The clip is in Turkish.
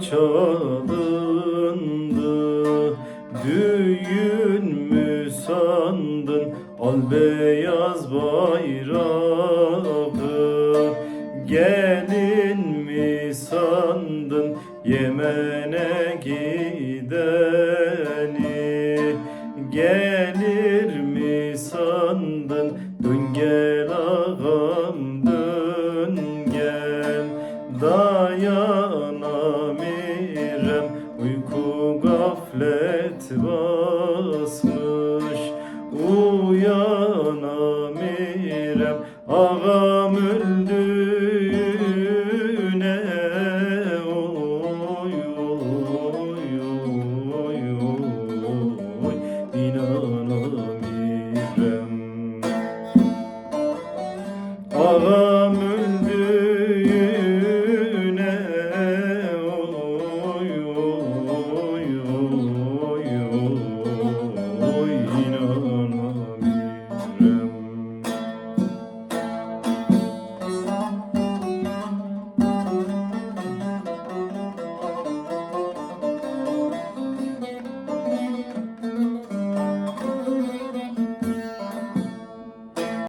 çalındı Düğün mü sandın? Al beyaz bayrağı Gelin mi sandın? Yemen'e gideni. Gelir mi sandın Dayanamirem Uyku gaflet basmış. Uyanamirem Ağam öldüğüne Oy oy oy oy. İnanamirem Ağam